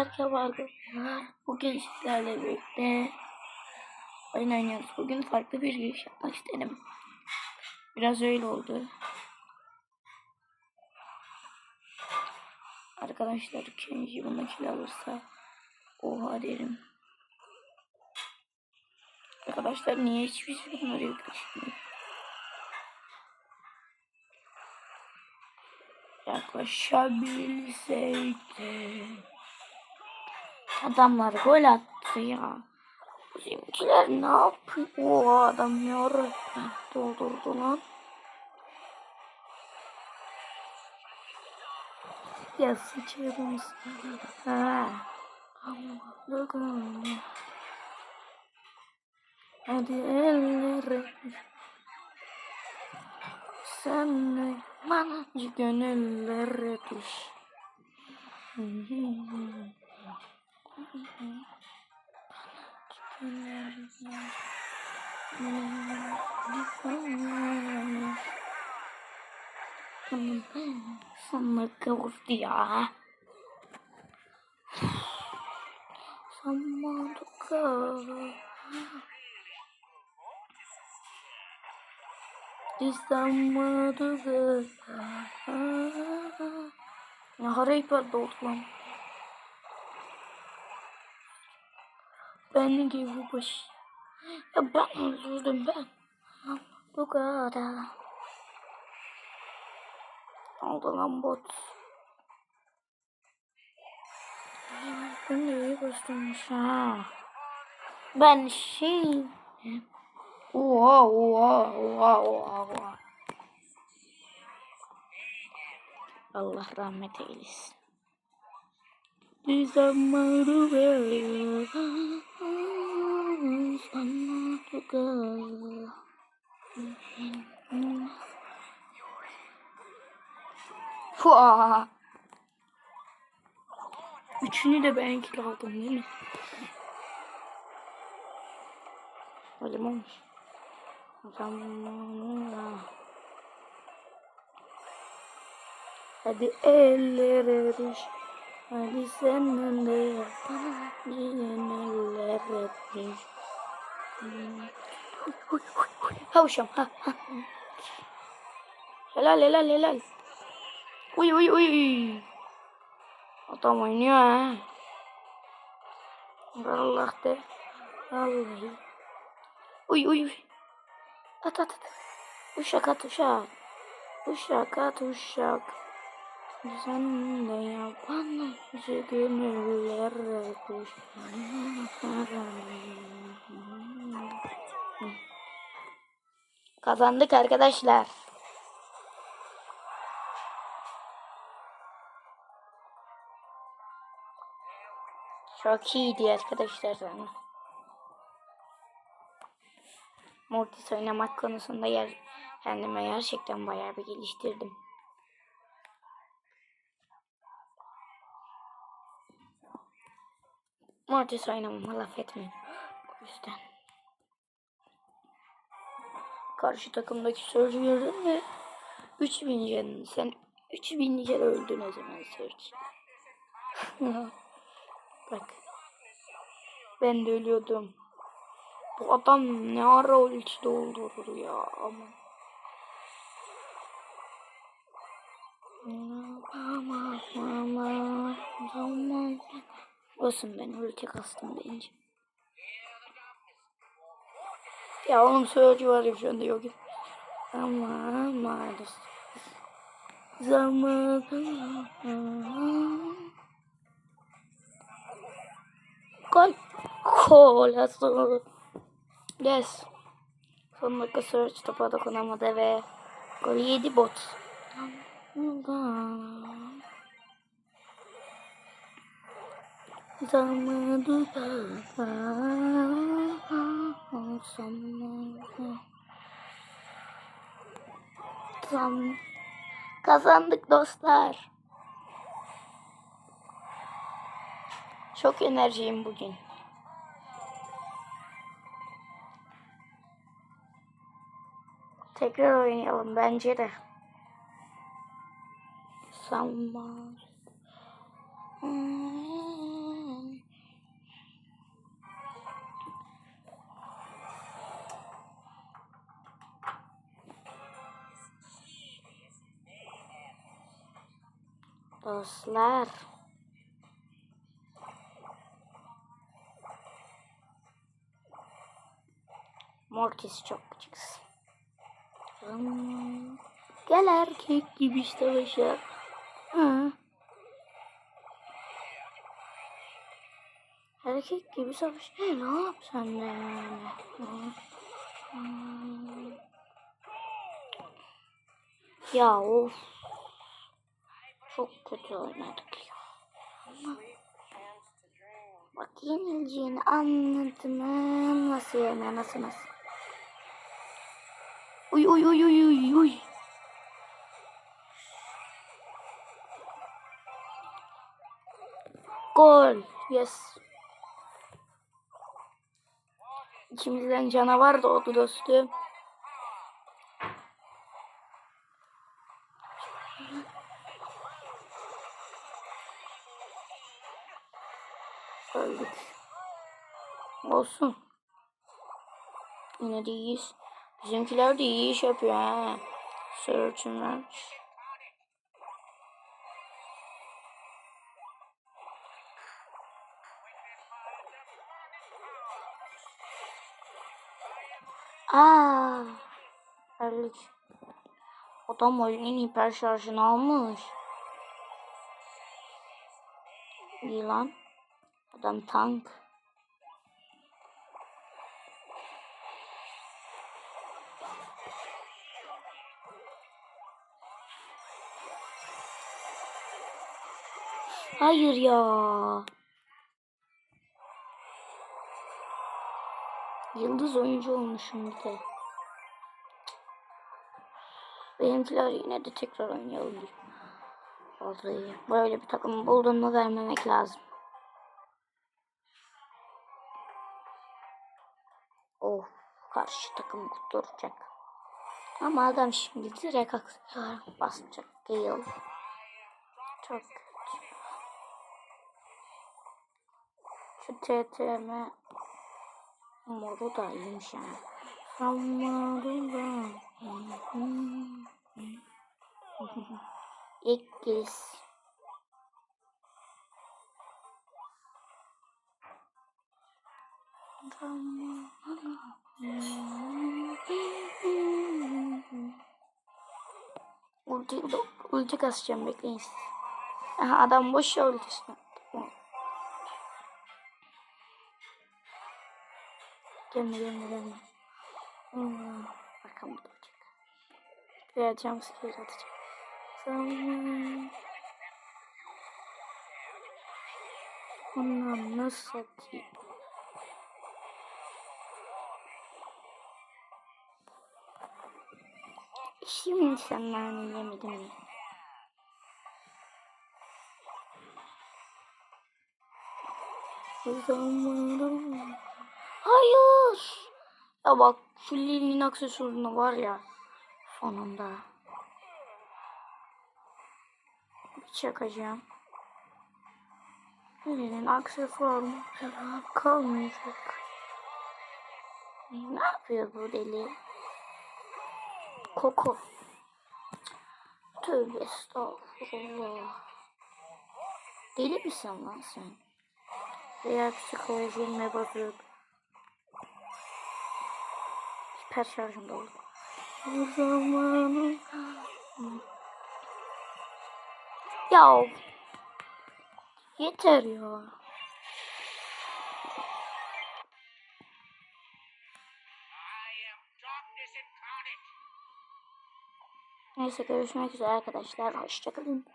Herkese vardı. Bugün sizlerle birlikte oyun oynuyoruz. Bugün farklı bir giriş yapmak istedim. Biraz öyle oldu. Arkadaşlar Kenji bunu kill alırsa oha derim. Arkadaşlar niye hiçbir şey bunları yükleşmiyor? Yaklaşabilseydi. Adamlar gol attı ya. Bizimkiler ne yapıyor? O adam yarı doldurdu lan. Ya Ha. Allah'ım. Hadi ellere sen de bana gönüllere düş. Sana kavurdu ya. Sama duka. Ya harayı perde oldu lan. Ben gibi bu baş. Ya ben öldürdüm ben. Bu kadar. Oldu lan bot. Ben de iyi bastırmış ha. Ben şey... Oha oha oha oha oha. Allah rahmet eylesin. Zamanı veriyor. Fua. Üçünü de ben kill aldım değil mi? Mi olmuş? Zamanla. Hadi ellere düş. Hadi senin de yapana yine ellere düş. Havuşam ha ha. Helal helal helal. Uy uy uy. Adam oynuyor ha. Allah de. Vallahi. Uy uy uy. At at at. Uşak at uşak. Uşak at uşak. Sen de yapan gönüllere kuş. Kazandık arkadaşlar. Çok iyiydi arkadaşlar sana. Mortis oynamak konusunda yer, kendime gerçekten bayağı bir geliştirdim. Mortis oynamama laf etmeyin. O yüzden. Karşı takımdaki Surge'ü gördün mü? 3000 canın. Sen 3000 kere öldün o zaman Surge. Bak. Ben de ölüyordum. Bu adam ne ara ulti doldurur ya ama. Ama ama zaman Olsun ben ulti kastım deyince. Ya onun söylücü var ya şu anda yok. Ama maalesef. Zaman Gol. Gol atıldı. Yes. Son dakika search topa dokunamadı ve gol yedi bot. Zamanı Tam kazandık dostlar. Çok enerjiyim bugün. Tekrar oynayalım bence de. Sanmaz. Hmm. Dostlar. Mortis çok gıcıksın. Hmm. Gel erkek gibi savaşa. Hı. Erkek gibi savaş. Ne, ne yap sen de yani? Ya of. Çok kötü oynadık ya. Bak yenileceğini anladım. Nasıl yani nasıl nasıl? Uy uy uy uy uy uy. Gol. Yes. İçimizden canavar doğdu dostum. Öldük. Olsun. Yine de iyiyiz. Bizimkiler de iyi iş yapıyor ha. Search'ınlar. Aa, öldük. Adam oyunun hiper şarjını almış. İyi lan. Adam tank. Hayır ya. Yıldız oyuncu olmuşum bir de. Benimkiler yine de tekrar oynayalım. Vallahi böyle bir takım bulduğunu vermemek lazım. Karşı takım kurtaracak. Ama adam şimdi direkt aksiyona basacak. Gale. Çok kötü. Şu TTM modu da iyiymiş yani. Zamanında. İlk giriş. Ulti, ulti kasacağım bekleyin siz. Aha, adam boş ya ultisini. Gelme gelme gelme. Hmm, bakalım bu olacak. Veya sıkıyor atacak. Zaman. Ondan nasıl atayım? Şimdi sen nane yemedin mi? Zamanım. Hayır. Ya bak şu Lili'nin var ya. Sonunda. Bir çakacağım. Lili'nin aksesuarı falan kalmayacak. Ne yapıyor bu deli? Koku. Tövbe estağfurullah. Deli misin lan sen? Veya psikolojime bozuk. Hiper şarjım dolu. O zamanı... Ya yeter ya. Neyse görüşmek üzere arkadaşlar. Hoşçakalın.